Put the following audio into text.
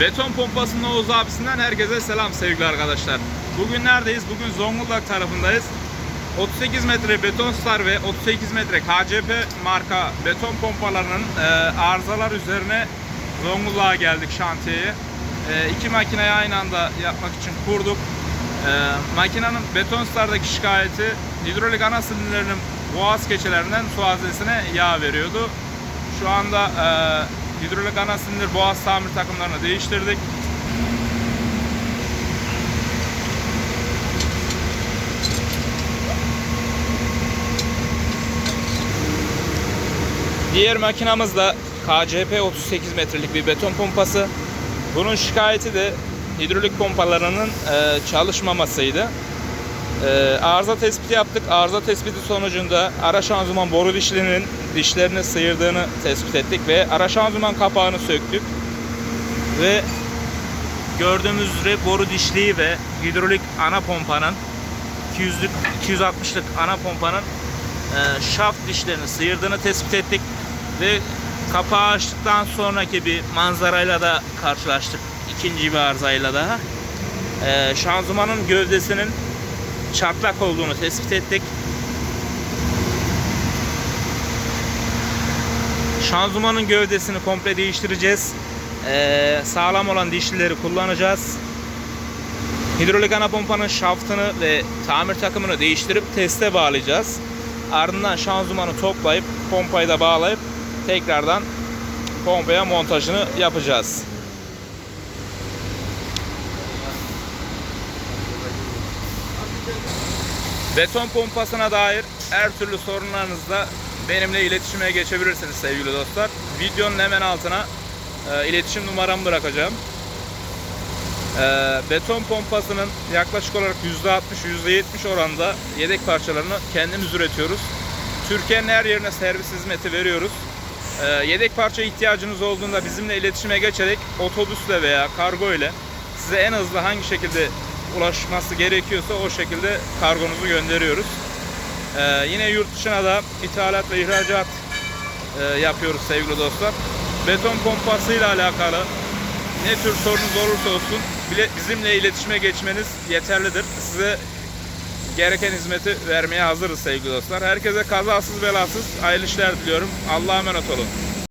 Beton pompasının Oğuz abisinden herkese selam sevgili arkadaşlar. Bugün neredeyiz? Bugün Zonguldak tarafındayız. 38 metre beton star ve 38 metre KCP marka beton pompalarının e, arızalar üzerine Zonguldak'a geldik şantiyeye. E, iki makineyi aynı anda yapmak için kurduk. E, makinenin beton stardaki şikayeti hidrolik ana silindirlerinin boğaz keçelerinden su haznesine yağ veriyordu. Şu anda e, hidrolik ana silindir boğaz tamir takımlarını değiştirdik. Diğer makinamız da KCP 38 metrelik bir beton pompası. Bunun şikayeti de hidrolik pompalarının e, çalışmamasıydı. E, arıza tespiti yaptık. Arıza tespiti sonucunda ara şanzıman boru dişlerinin dişlerini sıyırdığını tespit ettik ve ara şanzıman kapağını söktük. Ve gördüğümüz üzere boru dişliği ve hidrolik ana pompanın 200'lük 260'lık ana pompanın e, şaft dişlerini sıyırdığını tespit ettik ve kapağı açtıktan sonraki bir manzarayla da karşılaştık. İkinci bir arızayla daha. E, şanzımanın gövdesinin çatlak olduğunu tespit ettik. Şanzımanın gövdesini komple değiştireceğiz. E, sağlam olan dişlileri kullanacağız. Hidrolik ana pompanın şaftını ve tamir takımını değiştirip teste bağlayacağız. Ardından şanzımanı toplayıp pompayı da bağlayıp tekrardan pompaya montajını yapacağız. Beton pompasına dair her türlü sorunlarınızda benimle iletişime geçebilirsiniz sevgili dostlar. Videonun hemen altına e, iletişim numaramı bırakacağım. E, beton pompasının yaklaşık olarak %60-%70 oranda yedek parçalarını kendimiz üretiyoruz. Türkiye'nin her yerine servis hizmeti veriyoruz. E, yedek parça ihtiyacınız olduğunda bizimle iletişime geçerek otobüsle veya kargo ile size en hızlı hangi şekilde ulaşması gerekiyorsa o şekilde kargonuzu gönderiyoruz. E, yine yurt dışına da ithalat ve ihracat e, yapıyoruz sevgili dostlar. Beton pompasıyla alakalı ne tür sorunuz olursa olsun bile bizimle iletişime geçmeniz yeterlidir. Size gereken hizmeti vermeye hazırız sevgili dostlar. Herkese kazasız belasız hayırlı işler diliyorum. Allah'a emanet olun.